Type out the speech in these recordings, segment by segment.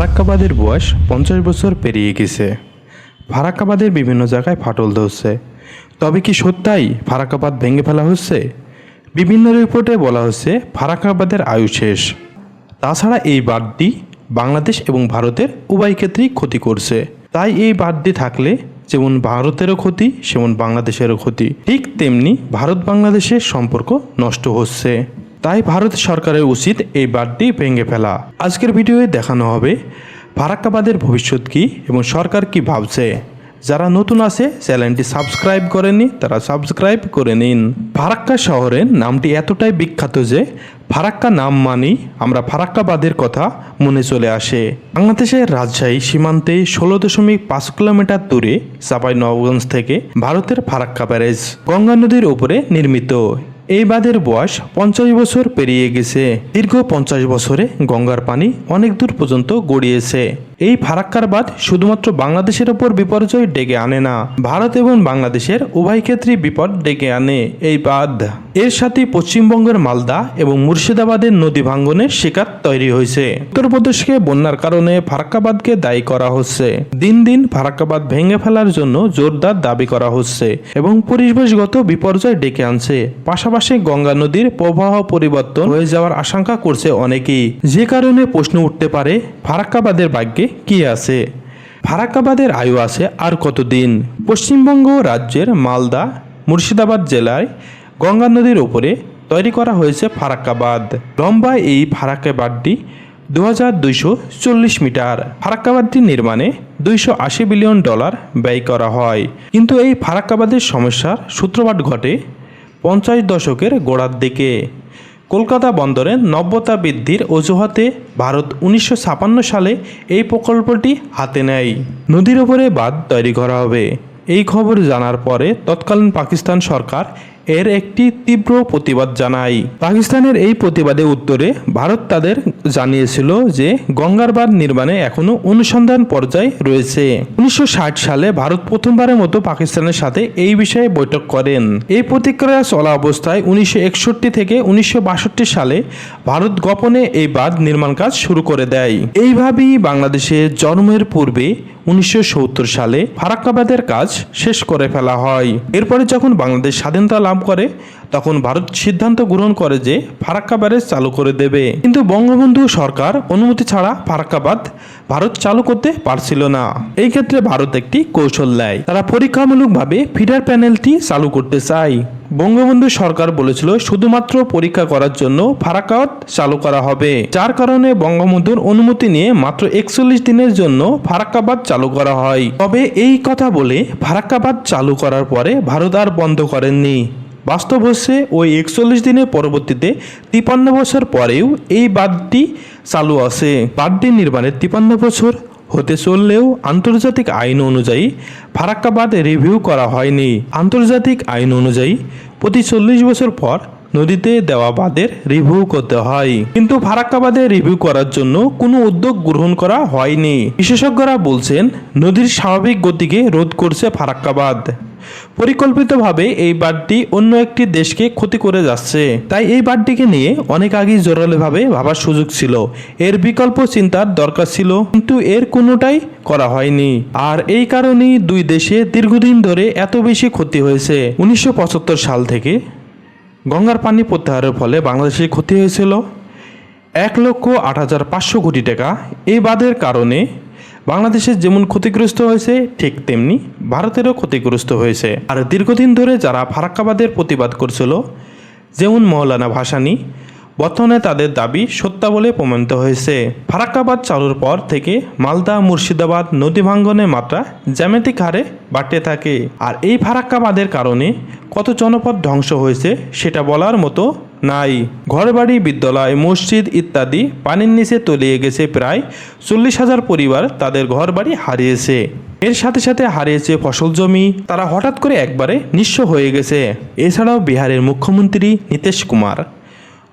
ফারাক্কাবাদের বয়স পঞ্চাশ বছর পেরিয়ে গেছে। ফারাক্কাবাদের বিভিন্ন জায়গায় ফাটল ধরছে। তবে কি সত্যাই ফারাক্কাবাদ ভেঙে ফেলা হচ্ছে? বিভিন্ন রিপোর্টে বলা হচ্ছে ফারাক্কাবাদের আয়ু শেষ। তাছাড়া এই বাঁধটি বাংলাদেশ এবং ভারতের উভয় ক্ষেত্রেই ক্ষতি করছে। তাই এই বাঁধটি থাকলে যেমন ভারতেরও ক্ষতি, সেমন বাংলাদেশেরও ক্ষতি। ঠিক তেমনি ভারত বাংলাদেশের সম্পর্ক নষ্ট হচ্ছে। তাই ভারত সরকারের উচিত এই বাঁধটি ভেঙে ফেলা। আজকের ভিডিওয়ে দেখানো হবে, ফারাক্কাবাদের ভবিষ্যৎ কী এবং সরকার কি ভাবছে। যারা নতুন আছে, চ্যানেলটি সাবস্ক্রাইব করেনি তারা সাবস্ক্রাইব করে নিন। ফারাক্কা শহরের নামটি এতটাই বিখ্যাত যে, ফারাক্কা নাম মানি আমরা ফারাক্কাবাদের কথা মনে চলে আসে। বাংলাদেশের রাজশাহী সীমান্তে ষোলো দশমিক পাঁচ কিলোমিটার দূরে চাপাই নবগঞ্জ থেকে ভারতের ফারাক্কা ব্যারেজ গঙ্গা নদীর উপরে নির্মিত। এই বাঁধের বয়স পঞ্চাশ বছর পেরিয়ে গেছে। দীর্ঘ পঞ্চাশ বছরে গঙ্গার পানি অনেক দূর পর্যন্ত গড়িয়েছে। এই ফারাক্কার বাঁধ শুধুমাত্র বাংলাদেশের ওপর বিপর্যয় ডেকে আনে না, ভারত এবং বাংলাদেশের উভয় ক্ষেত্রেই বিপদ ডেকে আনে এই বাঁধ। এর সাথে পশ্চিমবঙ্গের মালদা এবং মুর্শিদাবাদের নদী ভাঙ্গনের শিকার তৈরি হয়েছে। উত্তরপ্রদেশকে বন্যার কারণে ফারাক্কাবাদকে দায়ী করা হচ্ছে। দিন দিন ফারাক্কাবাদ ভেঙে ফেলার জন্য জোরদার দাবি করা হচ্ছে এবং পরিবেশগত বিপর্যয় ডেকে আনছে। পাশাপাশি গঙ্গা নদীর প্রবাহ পরিবর্তন হয়ে যাওয়ার আশঙ্কা করছে অনেকেই। যে কারণে প্রশ্ন উঠতে পারে ফারাক্কাবাদের ভাগ্যে কি আছে? ফারাক্কাবাদের আয়ু আছে আর কতদিন? পশ্চিমবঙ্গ রাজ্যের মালদা, মুর্শিদাবাদ জেলায় গঙ্গা নদীর উপরে তৈরি করা হয়েছে ফারাক্কাবাদ। লম্বা এই ফারাক্কাবাদটি দু হাজার দুইশো চল্লিশ মিটার। ফারাক্কাবাদটি নির্মাণে দুইশো আশি বিলিয়ন ডলার ব্যয় করা হয়। কিন্তু এই ফারাক্কাবাদের সমস্যার সূত্রপাত ঘটে পঞ্চাশ দশকের গোড়ার দিকে। কলকাতা বন্দরে নব্যতা বৃদ্ধির অজুহাতে ভারত উনিশশো সালে এই প্রকল্পটি হাতে নেয়। নদীর ওপরে বাঁধ তৈরি করা হবে। এই খবর জানার পরে তৎকালীন পাকিস্তান সরকার এর একটি তীব্র প্রতিবাদ জানায়। পাকিস্তানের এই প্রতিবাদে উত্তরে ভারত তাদের জানিয়েছিল যে গঙ্গার বাঁধ নির্মাণে এখনও অনুসন্ধান পর্যায়ে রয়েছে। উনিশশো ষাট সালে ভারত প্রথমবারের মতো পাকিস্তানের সাথে এই বিষয়ে বৈঠক করেন। এই প্রতিক্রিয়া চলা অবস্থায় উনিশশো একষট্টি থেকে উনিশশো বাষট্টি সালে ভারত গোপনে এই বাঁধ নির্মাণ কাজ শুরু করে দেয়। এইভাবেই বাংলাদেশের জন্মের পূর্বে উনিশশো সত্তর সালে ফারাক্কাবাদের কাজ শেষ করে ফেলা হয়। এরপরে যখন বাংলাদেশ স্বাধীনতা লাভ করে, তখন ভারত সিদ্ধান্ত গ্রহণ করে যে ফারাক্কা ব্যারেজ চালু করে দেবে। কিন্তু বঙ্গবন্ধু সরকার অনুমতি ছাড়া ফারাক্কাবাদ ভারত চালু করতে পারছিল না। এই ক্ষেত্রে ভারত একটি কৌশল নেয় তারা পরীক্ষামূলকভাবে ফিডার প্যানেলটি চালু করতে চায়। বঙ্গবন্ধু সরকার বলেছিল, শুধুমাত্র পরীক্ষা করার জন্য ফারাক্কাবাদ চালু করা হবে। যার কারণে বঙ্গবন্ধুর অনুমতি নিয়ে মাত্র একচল্লিশ দিনের জন্য ফারাক্কাবাদ চালু করা হয়। তবে এই কথা বলে ফারাক্কাবাদ চালু করার পরে ভারত আর বন্ধ করেননি। বাস্তব হচ্ছে, ওই একচল্লিশ দিনের পরবর্তীতে তিপান্ন বছর পরেও এই বাঁধটি চালু আছে। বাঁধটি নির্মাণের তিপান্ন বছর হতে চললেও আন্তর্জাতিক আইন অনুযায়ী ফারাক্কাবাদ রিভিউ করা হয়নি। আন্তর্জাতিক আইন অনুযায়ী প্রতি চল্লিশ বছর পর নদীতে দেওয়া বাঁধের রিভিউ করতে হয়। কিন্তু ফারাক্কাবাদে রিভিউ করার জন্য কোনো উদ্যোগ গ্রহণ করা হয়নি। বিশেষজ্ঞরা বলছেন, নদীর স্বাভাবিক গতিকে রোধ করছে ফারাক্কাবাদ। পরিকল্পিতভাবে এই বাঁধটি অন্য একটি দেশকে ক্ষতি করে যাচ্ছে। তাই এই বাঁধটিকে নিয়ে অনেক আগেই জোরালোভাবে ভাবার সুযোগ ছিল। এর বিকল্প চিন্তার দরকার ছিল, কিন্তু এর কোনোটাই করা হয়নি। আর এই কারণেই দুই দেশে দীর্ঘদিন ধরে এত বেশি ক্ষতি হয়েছে। উনিশশো পঁচাত্তর সাল থেকে গঙ্গার পানি প্রত্যাহারের ফলে বাংলাদেশে ক্ষতি হয়েছিল এক লক্ষ আট হাজার পাঁচশো কোটি টাকা। এই বাদের কারণে বাংলাদেশের যেমন ক্ষতিগ্রস্ত হয়েছে, ঠিক তেমনি ভারতেরও ক্ষতিগ্রস্ত হয়েছে। আর দীর্ঘদিন ধরে যারা ফারাক্কাবাদের প্রতিবাদ করছিল, যেমন মৌলানা ভাসানী বর্তমানে তাদের দাবি সত্য বলে প্রমাণিত হয়েছে। ফারাক্কাবাদ চালুর পর থেকে মালদা, মুর্শিদাবাদ নদী ভাঙ্গনের মাত্রা জ্যামিতিক হারে বাড়তে থাকে। আর এই ফারাক্কাবাদের কারণে কত জনপদ ধ্বংস হয়েছে সেটা বলার মতো নাই। ঘরবাড়ি, বিদ্যালয়, মসজিদ ইত্যাদি পানির নিচে তলিয়ে গেছে প্রায় চল্লিশ হাজার পরিবার তাদের ঘরবাড়ি হারিয়েছে। এর সাথে সাথে হারিয়েছে ফসল জমি। তারা হঠাৎ করে একবারে নিঃস্ব হয়ে গেছে। এছাড়াও বিহারের মুখ্যমন্ত্রী নীতিশ কুমার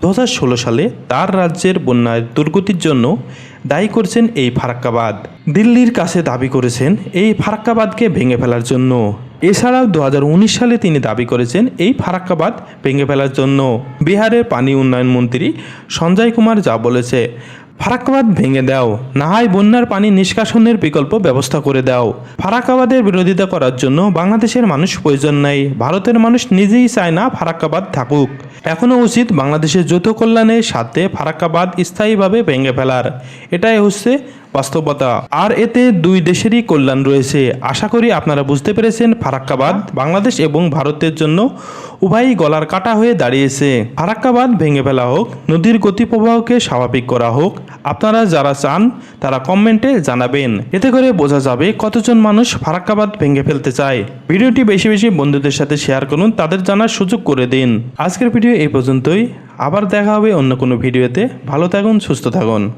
দু হাজার ষোলো সালে তার রাজ্যের বন্যার দুর্গতির জন্য দায়ী করছেন এই ফারাক্কাবাদ। দিল্লির কাছে দাবি করেছেন এই ফারাক্কাবাদকে ভেঙে ফেলার জন্য। এছাড়াও দু হাজার উনিশ সালে তিনি দাবি করেছেন এই ফারাক্কাবাদ ভেঙে ফেলার জন্য। বিহারের পানি উন্নয়ন মন্ত্রী সঞ্জয় কুমার যা বলেছে ফারাক্কাবাদ ভেঙে দাও, না হয় বন্যার পানি নিষ্কাশনের বিকল্প ব্যবস্থা করে দাও। ফারাক্কাবাদের বিরোধিতা করার জন্য বাংলাদেশের মানুষ প্রয়োজন নাই, ভারতের মানুষ নিজেই চায় না ফারাক্কাবাদ থাকুক। এখনও উচিত বাংলাদেশের যৌথ কল্যাণের সাথে ফারাক্কাবাদ স্থায়ীভাবে ভেঙে ফেলার। এটাই হচ্ছে বাস্তবতা। আর এতে দুই দেশেরই কল্যাণ রয়েছে। আশা করি আপনারা বুঝতে পেরেছেন ফারাক্কাবাদ বাংলাদেশ এবং ভারতের জন্য উভয়ই গলার কাটা হয়ে দাঁড়িয়েছে। ফারাক্কাবাদ ভেঙে ফেলা হোক, নদীর গতিপ্রবাহকে স্বাভাবিক করা হোক, আপনারা যারা চান, তারা কমেন্টে জানাবেন। এতে করে বোঝা যাবে কতজন মানুষ ফারাক্কাবাদ ভেঙে ফেলতে চায়। ভিডিওটি বেশি বেশি বন্ধুদের সাথে শেয়ার করুন, তাদের জানার সুযোগ করে দিন। আজকের ভিডিও এই পর্যন্তই। আবার দেখা হবে অন্য কোনো ভিডিওতে। ভালো থাকুন, সুস্থ থাকুন।